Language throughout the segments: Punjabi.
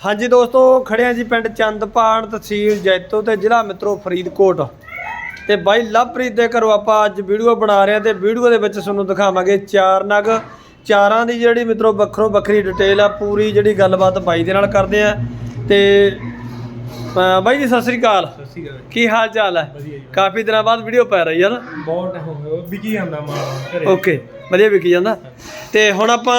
ਹਾਂਜੀ ਦੋਸਤੋ ਖੜਿਆ ਜੀ ਪਿੰਡ ਚੰਦਪਾਣ ਤਹਿਸੀਲ ਜੈਤੋ ਤੇ ਜ਼ਿਲ੍ਹਾ ਮਿੱਤਰੋ ਫਰੀਦਕੋਟ। ਤੇ ਬਾਈ ਲਵਪ੍ਰੀਤ ਦੇ ਘਰੋਂ ਆਪਾਂ ਅੱਜ ਵੀਡੀਓ ਬਣਾ ਰਹੇ ਹਾਂ ਤੇ ਵੀਡੀਓ ਦੇ ਵਿੱਚ ਤੁਹਾਨੂੰ ਦਿਖਾਵਾਂਗੇ ਚਾਰ ਨਗ। ਚਾਰਾਂ ਦੀ ਜਿਹੜੀ ਮਿੱਤਰੋ ਵੱਖਰੋ ਵੱਖਰੀ ਡਿਟੇਲ ਆ ਪੂਰੀ ਜਿਹੜੀ ਗੱਲਬਾਤ ਬਾਈ ਦੇ ਨਾਲ ਕਰਦੇ ਆ ਤੇ ਬਾਈ ਜੀ ਸਤਿ ਸ੍ਰੀ ਅਕਾਲ। ਸਤਿ ਸ਼੍ਰੀ ਅਕਾਲ ਕੀ ਹਾਲ ਚਾਲ ਹੈ ਕਾਫੀ ਦਿਨਾਂ ਬਾਅਦ ਵੀਡੀਓ ਪੈ ਰਹੀ ਹੈ ਨਾ? ਬਹੁਤ ਹੋ ਗਿਆ ਵਿਕੀ ਜਾਂਦਾ ਮਾਲ ਓਕੇ ਵਧੀਆ ਵਿਕੀ ਜਾਂਦਾ। ਤੇ ਹੁਣ ਆਪਾਂ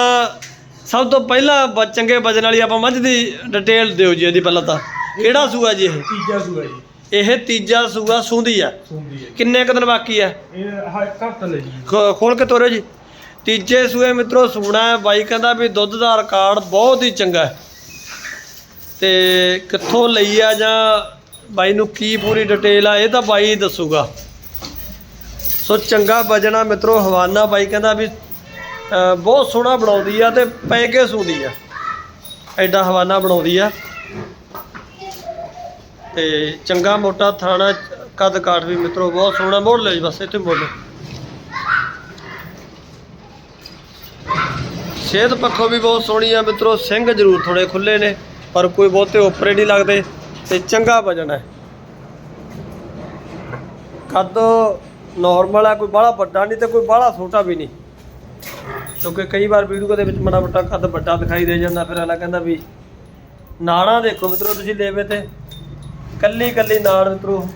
ਸਭ ਤੋਂ ਪਹਿਲਾਂ ਬ- ਚੰਗੇ ਵਜਨ ਵਾਲੀ ਆਪਾਂ ਮੱਝ ਦੀ ਡਿਟੇਲ ਦਿਓ ਜੀ ਇਹਦੀ ਪਹਿਲਾਂ ਤਾਂ। ਕਿਹੜਾ ਸੂਆ ਜੀ ਇਹ? ਤੀਜਾ ਸੂਆ ਜੀ। ਇਹ ਤੀਜਾ ਸੂਆ ਸੂੰਦੀ ਆ। ਸੁਣਦੀ ਹੈ ਕਿੰਨੇ ਕੁ ਦਿਨ ਬਾਕੀ ਆ? ਇਹ ਹਾ ਕੱਟ ਲੈ ਜੀ। ਖੋ- ਖੋਲ ਕੇ ਤੋਰਿਓ ਜੀ। ਤੀਜੇ ਸੂਏ ਮਿੱਤਰੋ ਸੂਣਾ ਹੈ। ਬਾਈ ਕਹਿੰਦਾ ਵੀ ਦੁੱਧ ਦਾ ਰਿਕਾਰਡ ਬਹੁਤ ਹੀ ਚੰਗਾ ਹੈ। ਤੇ ਕਿੱਥੋਂ ਲਈ ਆ ਜਾਂ ਬਾਈ ਨੂੰ ਕੀ ਪੂਰੀ ਡਿਟੇਲ ਆ ਇਹ ਤਾਂ ਬਾਈ ਦੱਸੂਗਾ। ਸੋ ਚੰਗਾ ਵਜਣਾ ਮਿੱਤਰੋ ਹਵਾਨਾ ਬਾਈ ਕਹਿੰਦਾ ਵੀ ਬਹੁਤ ਸੋਹਣਾ ਬਣਾਉਂਦੀ ਆ ਤੇ ਪੈ ਕੇ ਸੂਦੀ ਆ। ਐਡਾ ਹਵਾਨਾ ਬਣਾਉਂਦੀ ਆ। ਤੇ ਚੰਗਾ ਮੋਟਾ ਥਾਣਾ ਕੱਦ ਕਾਠ ਵੀ ਮਿੱਤਰੋ, ਬਹੁਤ ਸੋਹਣਾ ਮੋੜ ਲਿਓ ਜੀ, ਬਸ ਇੱਥੇ ਮੋੜ ਲਓ ਸਿਹਤ ਪੱਖੋਂ ਵੀ ਬਹੁਤ ਸੋਹਣੀ ਆ ਮਿੱਤਰੋ, ਸਿੰਘ ਜ਼ਰੂਰ ਥੋੜੇ ਖੁੱਲੇ ਨੇ, ਪਰ ਕੋਈ ਬਹੁਤੇ ਓਪਰੇ ਨਹੀਂ ਲੱਗਦੇ ਤੇ ਚੰਗਾ ਵਜਨ ਹੈ ਕੱਦ ਨਾਰਮਲ ਆ, ਕੋਈ ਬਾਹਲਾ ਵੱਡਾ ਨਹੀਂ ਤੇ ਕੋਈ ਬਾਹਲਾ ਛੋਟਾ ਵੀ ਨਹੀਂ। ਕਿਉਂਕਿ ਕਈ ਵਾਰ ਵੀਡੀਓ ਦੇ ਵਿੱਚ ਮਾੜਾ ਮੋਟਾ ਕੱਦ ਵੱਡਾ ਦਿਖਾਈ ਦੇ ਜਾਂਦਾ ਫਿਰ ਅਗਲਾ ਕਹਿੰਦਾ ਵੀ ਨਾੜਾਂ ਦੇਖੋ ਮਿੱਤਰੋ ਤੁਸੀਂ ਲੇਵੇ ਤੇ ਕੱਲੀ ਕੱਲੀ ਨਾੜ ਮਿੱਤਰੋ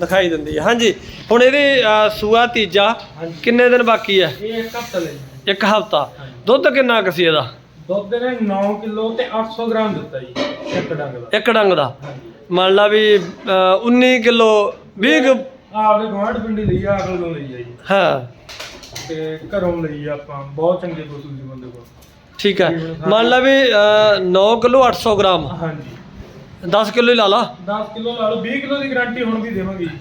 ਦਿਖਾਈ ਦਿੰਦੀ ਹੈ। ਹਾਂਜੀ ਹੁਣ ਇਹਦੀ ਸੂਆ ਤੀਜਾ। ਕਿੰਨੇ ਦਿਨ ਬਾਕੀ ਹੈ? ਇਹ ਲੈ ਇੱਕ ਹਫਤਾ। ਦੁੱਧ ਕਿੰਨਾ ਕੁ ਸੀ ਇਹਦਾ? ਦੁੱਧ ਨੇ 9 ਕਿਲੋ ਤੇ 800 ਗ੍ਰਾਮ ਦਿੱਤਾ ਜੀ ਇੱਕ ਡੰਗ ਦਾ। ਇੱਕ ਡੰਗ ਦਾ? ਮੰਨ ਲਾ ਵੀ ਅਹ, 19 ਕਿਲੋ 20 ਕੁ- ਆਪਦੇ ਗਵਾਂਢ ਪਿੰਡੀ ਲਈ ਆ ਅਗਲ ਤੋਂ ਲਈ ਆ ਜੀ। ਹਾਂ। ਤੇ ਘਰੋਂ ਲਈ ਆ ਆਪਾਂ ਬਹੁਤ ਚੰਗੇ ਪਸ਼ੂ ਜੀ ਬੰਦੇ ਕੋਲ। ਠੀਕ ਹੈ। ਮੰਨ ਲਾ ਵੀ 9 ਕਿਲੋ 800 ਗ੍ਰਾਮ। ਹਾਂਜੀ। 10 ਕਿਲੋ ਹੀ ਲਾ ਲਾ। 10 ਕਿਲੋ ਲਾ ਲਓ 20 ਕਿਲੋ ਦੀ ਗਾਰੰਟੀ ਹੁਣ ਵੀ ਦੇਵਾਂਗੇ ਜੀ।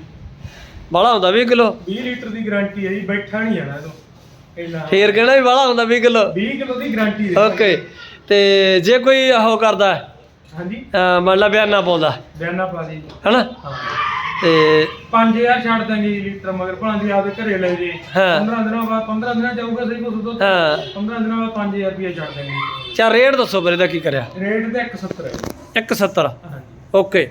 ਬਾਹਲਾ ਹੁੰਦਾ 20 ਕਿਲੋ? 20 ਲੀਟਰ ਦੀ ਗਾਰੰਟੀ ਹੈ ਜੀ ਬੈਠਾ ਨਹੀਂ ਜਾਣਾ ਇਹਨੂੰ। ਇੰਨਾ। ਫੇਰ ਕਹਿਣਾ ਵੀ ਬਾਹਲਾ ਹੁੰਦਾ 20 ਕਿਲੋ। 20 ਕਿਲੋ ਦੀ ਗਾਰੰਟੀ ਦੇ ਓਕੇ। ਤੇ ਜੇ ਕੋਈ ਉਹ ਕਰਦਾ ਹੈ, ਹਾਂਜੀ। ਅਹ, ਮੰਨ ਲਾ ਬਿਆਨਾ ਪਾਉਂਦਾ। ਬਿਆਨਾ ਪਾ ਦੀ। ਹੈਨਾ? ਹਾਂ। ਤੇ 5000 ਛੱਡ ਦਾਂਗੇ ਜੀ ਲੀਟਰ ਮਗਰ ਭਾਂ ਦੀ ਆਪਦੇ ਘਰੇ ਲੈ ਜੇ। ਹਾਂ। 15 ਦਿਨਾਂ ਬਾਅਦ 15 ਦਿਨਾਂ ਜਾਊਗਾ ਸਹੀ ਕੁਛ ਦੁੱਧ? ਹਾਂ। 15 ਦਿਨਾਂ ਬਾਅਦ 5000 ਰੁਪਏ ਛੱਡ ਦਾਂਗੇ ਚਾ ਰੇਟ ਦੱਸੋ ਫਿਰ ਇਹਦਾ ਕੀ ਕਰਿਆ? ਰੇਟ ਤੇ 170 ਹੈ। 170 ਹਾਂਜੀ। ਓਕੇ।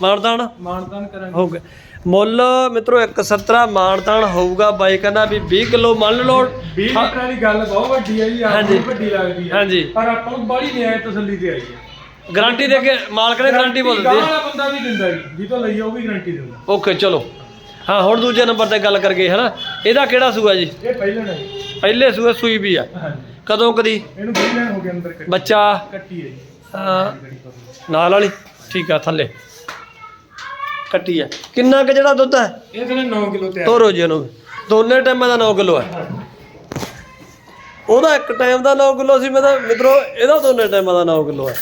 ਮਾਨਦਾਨ ਮਾਨਤਾਨ? ਕਰਾਂਗੇ। ਹੋਊਗਾ ਮੁੱਲ ਮਿੱਤਰੋ 170 ਮਾਨਦਾਨ ਹੋਊਗਾ ਬਾਈ ਕਹਿੰਦਾ ਵੀ 20 ਕਿਲੋ ਮੰਨ ਲਓ 20 ਲੀਟਰਾਂ ਦੀ ਗੱਲ ਬਹੁਤ ਵੱਡੀ ਹੈ ਜੀ ਹਾਂਜੀ। ਆਪਣੀ ਵੱਡੀ ਲੱਗਦੀ ਹੈ। ਹਾਂਜੀ। ਪਰ ਆਪਾਂ ਨੂੰ ਬੜੀ ਨਿਆਇ ਤਸੱਲੀ ਤੇ ਆਈ ਹੈ। ਗਾਰੰਟੀ ਦੇ ਕੇ ਮਾਲਕ ਨੇ ਗਾਰੰਟੀ ਬੋਲ ਦਿੱਤੀ ਵਾਲਾ ਬੰਦਾ ਵੀ ਦਿੰਦਾ ਜੀ ਜਿੱਤੋਂ ਲਈ ਆ ਉਹ ਵੀ ਗਾਰੰਟੀ ਦਿੰਦਾ। ਓਕੇ ਚਲੋ। ਹਾਂ ਹੁਣ ਦੂਜੇ ਨੰਬਰ ਤੇ ਗੱਲ ਕਰਗੇ ਹਨਾ? ਇਹਦਾ ਕਿਹੜਾ ਸੂਆ ਜੀ? ਇਹ ਪਹਿਲਾਂ ਨਹੀਂ ਪਹਿਲੇ ਸੂਏ ਸੂਈ ਵੀ ਆ। ਹਾਂਜੀ। ਕਦੋਂ ਕਦੀ? ਇਹਨੂੰ 20 ਦਿਨ ਹੋ ਗਏ ਅੰਦਰ ਕੱਟੀ। ਬੱਚਾ? ਕੱਟੀ ਹੈ ਜੀ। ਅਹ, ਨਾਲ ਵਾਲੀ? ਠੀਕ ਆ ਥੱਲੇ। ਕੱਟੀ ਆ। ਕਿੰਨਾ ਕੁ ਜਿਹੜਾ ਦੁੱਧ ਹੈ? ਇਹ ਕਹਿੰਦੇ 9 ਕਿਲੋ ਤਿਆਰ। ਤੋਰੋ ਜੀ ਇਹਨੂੰ। ਦੋਨੇ ਟਾਈਮਾਂ ਦਾ 9 ਕਿਲੋ ਹੈ। ਉਹਦਾ ਇੱਕ ਟਾਈਮ ਦਾ 9 ਕਿਲੋ ਸੀ ਮੈਂ ਤਾਂ ਮਿੱਤਰੋ ਇਹਦਾ ਦੋਨੇ ਟਾਈਮਾਂ ਦਾ 9 ਕਿਲੋ ਹੈ।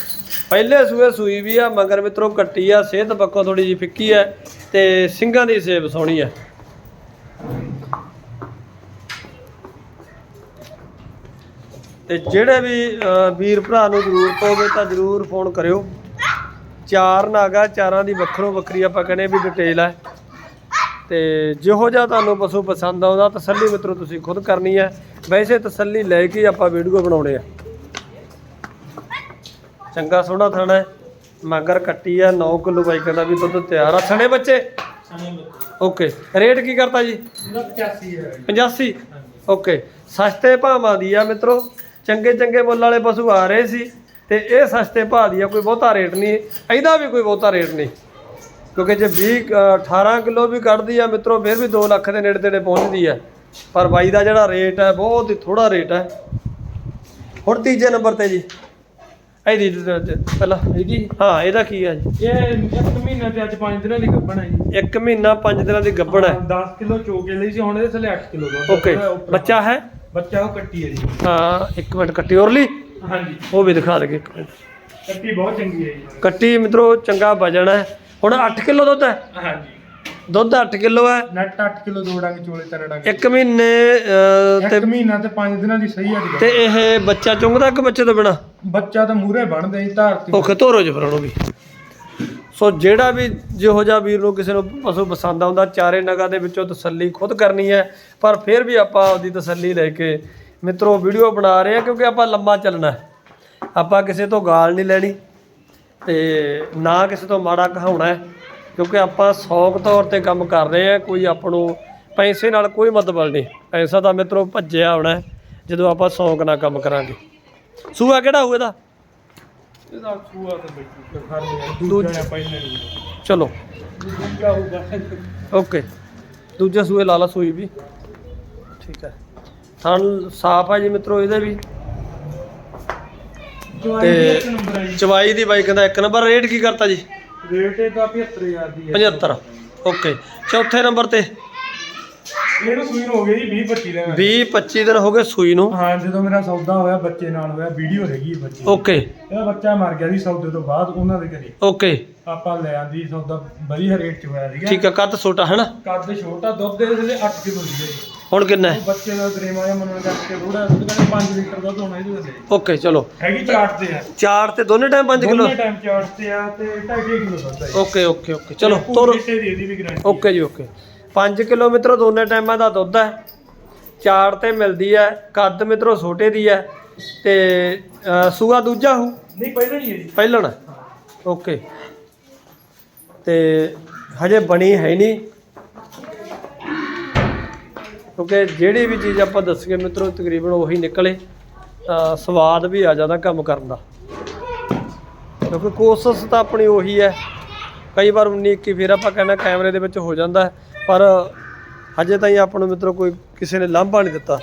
ਪਹਿਲੇ ਸੂਏ ਸੂਈ ਵੀ ਆ, ਮਗਰ ਮਿੱਤਰੋ ਕੱਟੀ ਆ, ਸਿਹਤ ਪੱਖੋਂ ਥੋੜੀ ਜੀ ਫਿੱਕੀ ਹੈ ਤੇ ਸਿੰਘਾਂ ਦੀ ਸੇਬ ਸੋਹਣੀ ਹੈ ਤੇ ਜਿਹੜੇ ਵੀ ਵੀਰ ਭਰਾ ਨੂੰ ਜ਼ਰੂਰਤ ਹੋਵੇ ਤਾਂ ਜ਼ਰੂਰ ਫੋਨ ਕਰਿਓ। ਚਾਰ ਨਾਗਾ, ਚਾਰਾਂ ਦੀ ਵੱਖਰੋ ਵੱਖਰੀ ਆਪਾਂ ਕਹਿੰਦੇ ਵੀ ਡਿਟੇਲ ਹੈ ਤੇ ਜਿਹੋ ਜਿਹਾ ਤੁਹਾਨੂੰ ਪਸ਼ੂ ਪਸੰਦ ਆਉਂਦਾ ਤਸੱਲੀ ਮਿੱਤਰੋ ਤੁਸੀਂ ਖੁਦ ਕਰਨੀ ਹੈ ਵੈਸੇ ਤਸੱਲੀ ਲੈ ਕੇ ਹੀ ਆਪਾਂ ਵੀਡੀਓ ਬਣਾਉਣੇ ਆ। ਚੰਗਾ ਸੋਹਣਾ ਥਾਣਾ ਹੈ। ਮਗਰ ਕੱਟੀ ਆ 9 ਕਿਲੋ ਬਾਈ ਕਹਿੰਦਾ ਵੀ ਦੁੱਧ ਤਿਆਰ ਆ। ਥਣੇ ਬੱਚੇ? ਓਕੇ ਰੇਟ ਕੀ ਕਰਤਾ ਜੀ? ਇਹਦਾ 85 ਹੈ 85 ਓਕੇ ਸਸਤੇ ਭਾਵਾਂ ਦੀ ਆ ਮਿੱਤਰੋ। ਚੰਗੇ ਚੰਗੇ ਮੁੱਲ ਵਾਲੇ ਪਸ਼ੂ ਆ ਰਹੇ ਸੀ ਤੇ ਇਹ ਸਸਤੇ ਭਾਅ ਦੀ ਆ ਕੋਈ ਬਹੁਤਾ ਰੇਟ ਨਹੀਂ। ਇਹਦਾ ਵੀ ਕੋਈ ਬਹੁਤਾ ਰੇਟ ਨਹੀਂ। ਕਿਉਂਕਿ ਜੇ 20 ਅ, 18 ਕਿਲੋ ਵੀ ਕੱਢਦੀ ਆ ਮਿੱਤਰੋ ਫਿਰ ਵੀ 2 ਲੱਖ ਦੇ ਨੇੜੇ ਤੇੜੇ ਪਹੁੰਚਦੀ ਆ। ਪਰ ਬਾਈ ਦਾ ਜਿਹੜਾ ਰੇਟ ਹੈ ਬਹੁਤ ਹੀ ਥੋੜਾ ਰੇਟ ਹੈ। ਹੁਣ ਤੀਜੇ ਨੰਬਰ ਤੇ ਜੀ। ਇਹਦੀ ਪਹਿਲਾਂ ਇਹਦੀ? ਹਾਂ ਇਹਦਾ ਕੀ ਹੈ ਜੀ? ਇਹ ਇੱਕ ਮਹੀਨੇ ਤੇ ਅੱਜ 5 ਦਿਨਾਂ ਦੀ ਗੱਭਣ ਹੈ ਜੀ। 1 ਮਹੀਨਾ 5 ਦਿਨਾਂ ਦੀ ਗੱਭਣ ਹੈ 10 ਕਿਲੋ ਚੋਕੇ ਲਈ ਸੀ ਹੁਣ ਇਹਦੇ ਥੱਲੇ 8 ਕਿਲੋ ਦੁੱਧ ਓਕੇ। ਬੱਚਾ ਹੈ? ਬੱਚਾ ਉਹ ਕੱਟੀ ਹੈ ਜੀ। ਹਾਂ ਇੱਕ ਮਿੰਟ ਕੱਟੀ ਔਰਲੀ ਹਾਂਜੀ। ਉਹ ਵੀ ਦਿਖਾ ਦੇਗੇ ਇੱਕ ਮਿੰਟ। ਕੱਟੀ ਬਹੁਤ ਚੰਗੀ ਹੈ ਜੀ। ਕੱਟੀ ਮਿੱਤਰੋ ਚੰਗਾ ਵਜਣ ਹੈ। ਹੁਣ 8 ਕਿਲੋ ਦੁੱਧ ਹੈ? ਹਾਂਜੀ। ਦੁੱਧ 8 ਕਿਲੋ ਹੈ। ਨੱਟ 8 ਕਿਲੋ ਦੋ ਡੰਗ ਚੋਲੇ ਡੰਗ। ਇੱਕ ਮਹੀਨੇ ਅਹ, ਇੱਕ ਮਹੀਨਾ ਤੇ 5 ਦਿਨਾਂ ਦੀ ਸਹੀ ਅੱਜ ਤੇ ਇਹ ਬੱਚਾ ਚੁੰਗਦਾ ਕਿ ਬੱਚੇ ਤੋਂ ਬਿਨਾ? ਬੱਚਾ ਤਾਂ ਮੂਰੇ ਬਣਦਾ ਜੀ ਧਾਰ ਤੇ। ਔਖੇ ਧੋਰੋ ਜੀ ਫਿਰ ਉਹਨੂੰ ਵੀ। ਸੋ ਜਿਹੜਾ ਵੀ ਜਿਹੋ ਜਿਹਾ ਵੀਰ ਨੂੰ ਕਿਸੇ ਨੂੰ ਪਸ਼ੂ ਪਸੰਦ ਆਉਂਦਾ ਚਾਰੇ ਨਗਾਂ ਦੇ ਵਿੱਚੋਂ ਤਸੱਲੀ ਖੁਦ ਕਰਨੀ ਹੈ ਪਰ ਫਿਰ ਵੀ ਆਪਾਂ ਉਹਦੀ ਤਸੱਲੀ ਲੈ ਕੇ ਮਿੱਤਰੋ ਵੀਡੀਓ ਬਣਾ ਰਹੇ ਹਾਂ ਕਿਉਂਕਿ ਆਪਾਂ ਲੰਮਾ ਚੱਲਣਾ ਹੈ। ਆਪਾਂ ਕਿਸੇ ਤੋਂ ਗਾਲ ਨਹੀਂ ਲੈਣੀ ਤੇ ਨਾ ਕਿਸੇ ਤੋਂ ਮਾੜਾ ਕਹਾਉਣਾ ਹੈ। ਕਿਉਂਕਿ ਆਪਾਂ ਸ਼ੌਕ ਤੌਰ ਤੇ ਕੰਮ ਕਰ ਰਹੇ ਆ ਕੋਈ ਆਪਾਂ ਨੂੰ ਪੈਸੇ ਨਾਲ ਕੋਈ ਮਤਲਬ ਨਹੀਂ। ਪੈਸਾ ਤਾਂ ਮਿੱਤਰੋ ਭੱਜਿਆ ਆਉਣਾ ਜਦੋਂ ਆਪਾਂ ਸ਼ੌਕ ਨਾਲ ਕੰਮ ਕਰਾਂਗੇ। ਸੂਆ ਕਿਹੜਾ ਹੋਊ ਇਹਦਾ? ਇਹਦਾ ਸੂਆ ਤੇ ਬੈਠੂ ਖਰ ਨਹੀਂ ਦੂਜਾ ਦੂਜਾ ਪਹਿਲੇ ਨਹੀਂ ਚਲੋ। ਦੂਜਾ ਹੋਊਗਾ। ਓਕੇ। ਦੂਜੇ ਸੂਏ ਲਾ ਲਾ ਸੂਈ ਵੀ। ਠੀਕ ਹੈ। ਥਣ ਸਾਫ਼ ਆ ਜੀ ਮਿੱਤਰੋ ਇਹਦੇ ਵੀ। ਤੇ ਚਵਾਈ ਦੀ ਬਾਈ ਕਹਿੰਦਾ ਇੱਕ ਨੰਬਰ। ਰੇਟ ਕੀ ਕਰਤਾ ਜੀ? ਰੇਟ ਇਹਦਾ 75000 ਦੀ ਹੈ। 75 ਓਕੇ। ਚੌਥੇ ਨੰਬਰ ਤੇ। ਇਹਨੂੰ ਸੂਈ ਨੂੰ ਹੋ ਗਈ ਜੀ 20 25 ਦਿਨ 20 25 ਦਿਨ ਹੋ ਗਏ ਸੂਈ ਨੂੰ। ਹਾਂ ਜਦੋਂ ਮੇਰਾ ਸੌਦਾ ਹੋਇਆ ਬੱਚੇ ਨਾਲ ਹੋਇਆ ਵੀਡੀਓ ਹੈਗੀ ਬੱਚੇ। ਓਕੇ। ਇਹਦਾ ਬੱਚਾ ਮਰ ਗਿਆ ਸੀ ਸੌਦੇ ਤੋਂ ਬਾਅਦ ਉਹਨਾਂ ਦੇ ਘਰੇ। ਓਕੇ। ਆਪਾਂ ਲੈ ਆਂਦੀ ਸੌਦਾ ਵਧੀਆ ਰੇਟ ਚ ਹੋਇਆ ਸੀਗਾ। ਠੀਕ ਹੈ ਕੱਦ ਛੋਟਾ ਹੈ ਨਾ? ਕੱਦ ਛੋਟਾ ਦੁੱਧ ਦੇ ਦੇ 8 ਕਿਲੋ ਦੀ ਹੈ ਹੁਣ ਕਿੰਨਾ ਉਹ ਹੈ ਬੱਚੇ ਦਾ ਗਰੇਮਾ ਜਾਂ ਮੰਨਣ ਕਰਕੇ ਥੋੜਾ ਦੁੱਧ ਕਹਿੰਦੇ 5 ਲੀਟਰ ਦੁੱਧ ਹੋਣਾ ਇਹਦੇ ਥੱਲੇ ਓਕੇ ਚਲੋ। ਹੈਗੀ ਚਾਟ ਤੇ ਆ। ਚਾਰ ਤੇ ਦੋਨੇ ਟਾਈਮ 5 ਕਿਲੋ? ਦੋਨੇ ਟਾਈਮ ਚਾਟ ਤੇ ਆ ਤੇ 2.5 ਕਿਲੋ ਦੁੱਧ ਹੈ ਓਕੇ ਓਕੇ ਓਕੇ। ਚਲੋ ਤੋਰੋ। ਚਿੱਟੇ ਦੀ ਇਹਦੀ ਵੀ ਗਰੰਟੀ ਓਕੇ ਜੀ ਓਕੇ। 5 ਕਿਲੋ ਮਿੱਤਰੋ ਦੋਨੇ ਟਾਈਮਾਂ ਦਾ ਦੁੱਧ ਹੈ। ਚਾਰ ਤੇ ਮਿਲਦੀ ਹੈ ਕੱਦ ਮਿੱਤਰੋ ਛੋਟੇ ਦੀ ਹੈ। ਤੇ ਸੂਆ ਦੂਜਾ ਹੋ? ਨਹੀਂ ਪਹਿਲਾਂ ਨਹੀਂ ਹੈ ਜੀ। ਪਹਿਲਣ ਓਕੇ। ਤੇ ਹਜੇ ਬਣੀ ਹੈ ਨਹੀਂ। ਕਿਉਂਕਿ ਜਿਹੜੀ ਵੀ ਚੀਜ਼ ਆਪਾਂ ਦੱਸੀਏ ਮਿੱਤਰੋ, ਤਕਰੀਬਨ ਉਹੀ ਨਿਕਲੇ ਸਵਾਦ ਵੀ ਆ ਜਾਂਦਾ ਕੰਮ ਕਰਨ ਦਾ। ਕਿਉਂਕਿ ਕੋਸ਼ਿਸ਼ ਤਾਂ ਆਪਣੀ ਉਹੀ ਹੈ। ਕਈ ਵਾਰ 19 21 ਫਿਰ ਆਪਾਂ ਕਹਿੰਦਾ ਕੈਮਰੇ ਦੇ ਵਿੱਚ ਹੋ ਜਾਂਦਾ ਪਰ ਹਜੇ ਤਾਈਂ ਆਪਾਂ ਨੂੰ ਮਿੱਤਰੋ ਕੋਈ ਕਿਸੇ ਨੇ ਲਾਂਭਾ ਨਹੀਂ ਦਿੱਤਾ।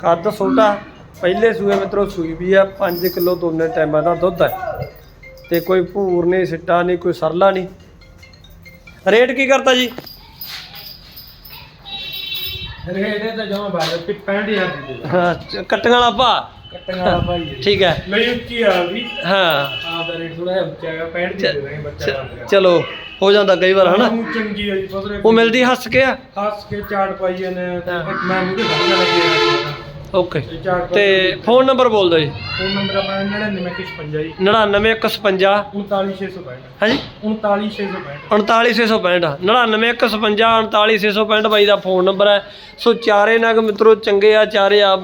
ਕੱਦ ਛੋਟਾ ਪਹਿਲੇ ਸੂਏ ਮਿੱਤਰੋ ਸੂਈ ਵੀ ਆ 5 ਕਿਲੋ ਦੋਨੇ ਟਾਈਮਾਂ ਦਾ ਦੁੱਧ ਹੈ। ਤੇ ਕੋਈ ਭੂਰ ਨਹੀਂ, ਸਿੱਟਾ ਨਹੀਂ, ਕੋਈ ਸਰਲਾ ਨਹੀਂ। ਰੇਟ ਕੀ ਕਰਤਾ ਜੀ? ਰੇਟ ਇਹ ਤਾਂ ਜਮਾ ਬਾਰੇ 65000 ਦੀ ਦੇ ਹਾਂ ਕੱਟਣ ਵਾਲਾ ਭਾ ਕੱਟਣ ਵਾਲਾ ਭਾਈ ਹੈ ਠੀਕ ਹੈ। ਲਈ ਉੱਚੀ ਆ ਵੀ। ਹਾਂ। ਆਪ ਦਾ ਰੇਟ ਥੋੜਾ ਜਿਹਾ ਉੱਚਾ ਹੈਗਾ 65 ਦੀ ਬੱਚਾ ਚਲੋ ਹੋ ਜਾਂਦਾ ਕਈ ਵਾਰ ਹਨਾ? ਉਹ ਚੰਗੀ ਆ ਜੀ ਉਹ ਮਿਲਦੀ ਹੱਸ ਕੇ ਆ। ਹੱਸ ਕੇ ਚਾਟ ਪਾਈ ਜਾਂਦੇ ਆ ਹਾਂ। ਮੈਂ ਮੂੰਹ ਤੇ ਸਮਝ ਲੱਗੇ ਓਕੇ ਤੇ ਚਾਟ ਤੇ ਫੋਨ ਨੰਬਰ ਬੋਲ ਦਿਓ ਜੀ। ਫੋਨ ਨੰਬਰ ਆਪਣਾ 9955 ਜੀ। 99155 39665 ਹਾਂਜੀ? 39665 39665 99155 39665 ਬਾਈ ਦਾ ਫੋਨ ਨੰਬਰ ਹੈ। ਸੋ ਚਾਰੇ ਨਗ ਮਿੱਤਰੋ ਚੰਗੇ ਆ ਚਾਰੇ ਆ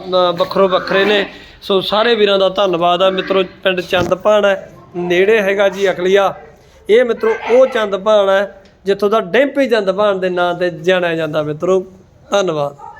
ਵੱਖਰੋ ਵੱਖਰੇ ਨੇ। ਸੋ ਸਾਰੇ ਵੀਰਾਂ ਦਾ ਧੰਨਵਾਦ ਆ। ਮਿੱਤਰੋ ਪਿੰਡ ਚੰਦਪਾਣ ਹੈ। ਨੇੜੇ ਹੈਗਾ ਜੀ ਅਕਲੀਆ। ਇਹ ਮਿੱਤਰੋ ਉਹ ਚੰਦਪਾਣ ਹੈ ਜਿੱਥੋਂ ਦਾ ਡੈਂਪੀ ਚੰਦਪਾਣ ਦੇ ਨਾਂ ਤੇ ਜਾਣਿਆ ਜਾਂਦਾ। ਮਿੱਤਰੋ ਧੰਨਵਾਦ।